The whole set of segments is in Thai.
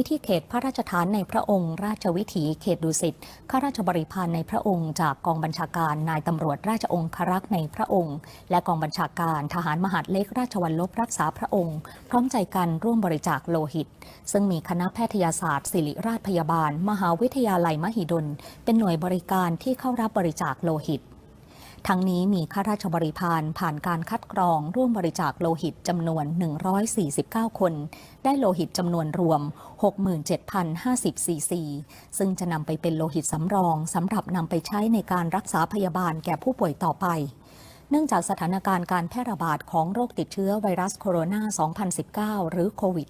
นี้ที่เขตพระราชฐานในพระองค์ ราชวิถีเขตดุสิตข้าราชบริพารในพระองค์ จากกองบัญชาการนายตำรวจราชองครักษ์ในพระองค์ และกองบัญชาการทหารมหาดเล็กราชวัลลบรักษาพระองค์ พร้อมใจกันร่วมบริจาคโลหิต ซึ่งมีคณะแพทยศาสตร์ ศิริราชพยาบาล มหาวิทยาลัยมหิดล เป็นหน่วยบริการที่เข้ารับบริจาคโลหิต ทั้งนี้มีข้าราชบริพารผ่านการคัดกรองร่วมบริจาคโลหิตจำนวน 149 คน ได้โลหิตจำนวนรวม 67,050ซีซี ซึ่งจะนำไปเป็นโลหิตสำรองสำหรับนำไปใช้ในการรักษาพยาบาลแก่ผู้ป่วยต่อไป เนื่องจากสถานการณ์การแพร่ระบาดของโรคติดเชื้อไวรัสโคโรนา 2019 หรือโควิด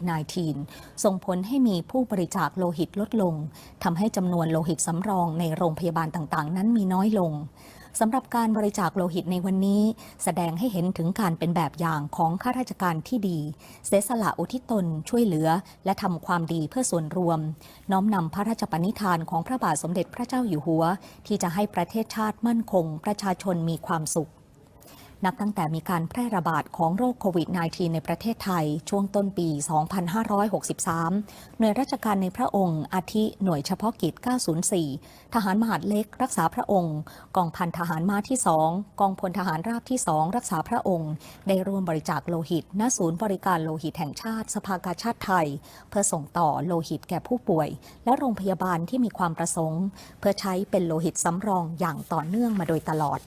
-19 ส่งผลให้มีผู้บริจาคโลหิตลดลงทำให้จำนวนโลหิตสำรองในโรงพยาบาลต่างๆ นั้นมีน้อยลง สำหรับการบริจาคโลหิตในวันนี้ แสดงให้เห็นถึงการเป็นแบบอย่างของข้าราชการที่ดี เสียสละอุทิศตนช่วยเหลือ และทำความดีเพื่อส่วนรวม น้อมนำพระราชปณิธานของพระบาทสมเด็จพระเจ้าอยู่หัว ที่จะให้ประเทศชาติมั่นคง ประชาชนมีความสุข นับตั้งแต่มีการแพร่ระบาดของโรคโควิด -19 ในประเทศไทย ช่วงต้นปี 2563 หน่วยราชการในพระองค์อาทิหน่วยเฉพาะกิจ 904 ทหารมหาดเล็กรักษาพระองค์ กองพันทหารมาที่ 2 กองพลทหารราบที่ 2 รักษาพระองค์ ได้ร่วมบริจาคโลหิต ณ ศูนย์บริการโลหิตแห่งชาติ สภากาชาติไทย เพื่อส่งต่อโลหิตแก่ผู้ป่วย และโรงพยาบาลที่มีความประสงค์ เพื่อใช้เป็นโลหิตสำรองอย่างต่อเนื่องมาโดยตลอด